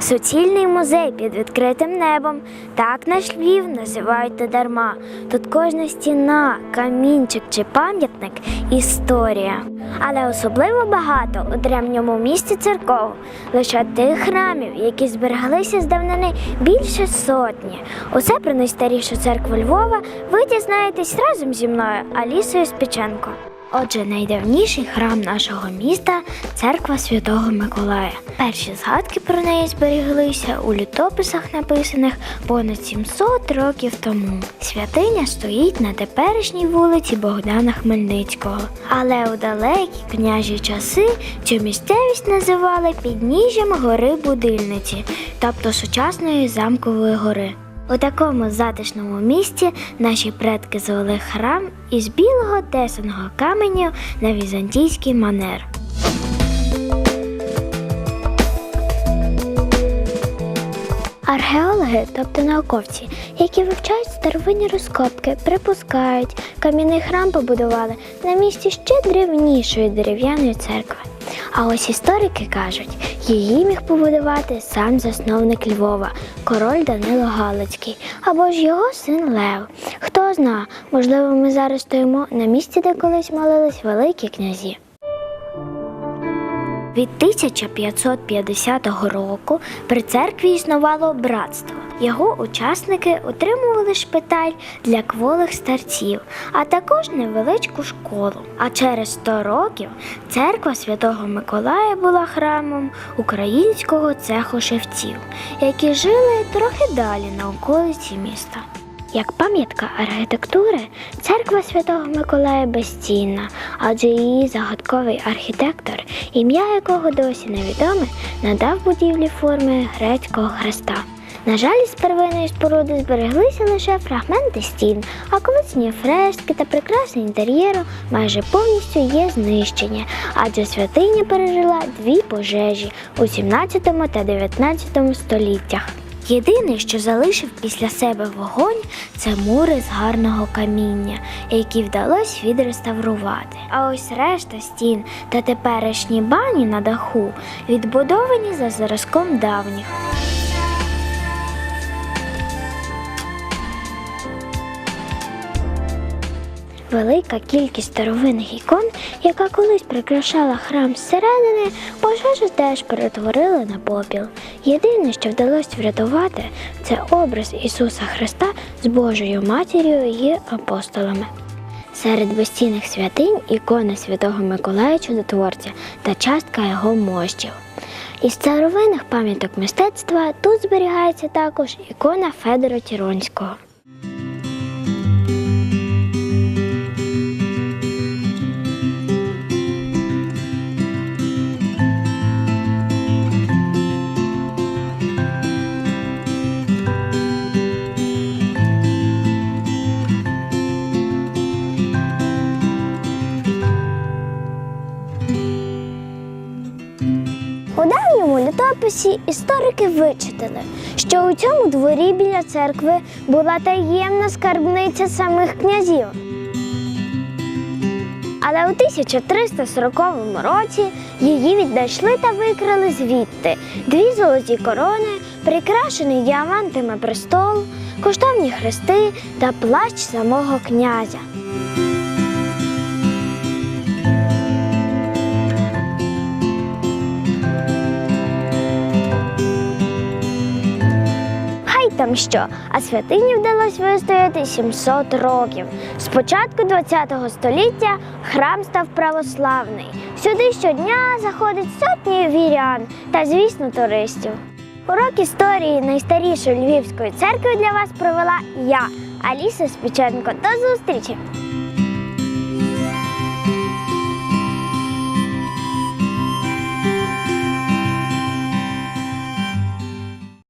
Суцільний музей під відкритим небом. Так наш Львів називають дарма. Тут кожна стіна, камінчик чи пам'ятник історія. Але особливо багато у древньому місті церков, лише тих храмів, які збереглися з давнини більше сотні. Усе про найстарішу церкву Львова ви дізнаєтесь разом зі мною, Алісою Спіченко. Отже, найдавніший храм нашого міста церква Святого Миколая. Перші згадки про неї зберіглися у літописах, написаних понад 700 років тому. Святиня стоїть на теперішній вулиці Богдана Хмельницького. Але у далекі княжі часи цю місцевість називали підніжжям гори Будильниці, тобто сучасної замкової гори. У такому затишному місці наші предки звели храм із білого тесаного каменю на візантійський манер. Археологи, тобто науковці, які вивчають старовинні розкопки, припускають, кам'яний храм побудували на місці ще древнішої дерев'яної церкви. А ось історики кажуть, її міг побудувати сам засновник Львова, король Данило Галицький, або ж його син Лев. Хто зна, можливо, ми зараз стоїмо на місці, де колись молились великі князі. Від 1550 року при церкві існувало братство. Його учасники утримували шпиталь для кволих старців, а також невеличку школу. А через 100 років церква Святого Миколая була храмом українського цеху шевців, які жили трохи далі на околиці міста. Як пам'ятка архітектури, церква Святого Миколая безцінна, адже її загадковий архітектор, ім'я якого досі невідоме, надав будівлі форми грецького хреста. На жаль, з первинної споруди збереглися лише фрагменти стін, а колишні фрески та прикраси інтер'єру майже повністю є знищені, адже святиня пережила дві пожежі у 17 та 19 століттях. Єдине, що залишив після себе вогонь, це мури з гарного каміння, які вдалося відреставрувати. А ось решта стін та теперішні бані на даху відбудовані за зразком давніх. Велика кількість старовинних ікон, яка колись прикрашала храм зсередини, пожежу теж перетворили на попіл. Єдине, що вдалося врятувати, це образ Ісуса Христа з Божою матір'ю і апостолами. Серед безцінних святинь ікона святого Миколая Чудотворця та частка його мощів. Із старовинних пам'яток мистецтва тут зберігається також ікона Федора Тіронського. Літописі історики вичитали, що у цьому дворі біля церкви була таємна скарбниця самих князів. Але у 1340 році її віднайшли та викрали звідти дві золоті корони, прикрашений діамантами престол, коштовні хрести та плащ самого князя. Там що, а святині вдалося вистояти 700 років. З початку ХХ століття храм став православний. Сюди щодня заходить сотні вірян та, звісно, туристів. Урок історії найстарішої львівської церкви для вас провела я, Аліса Спіченко. До зустрічі!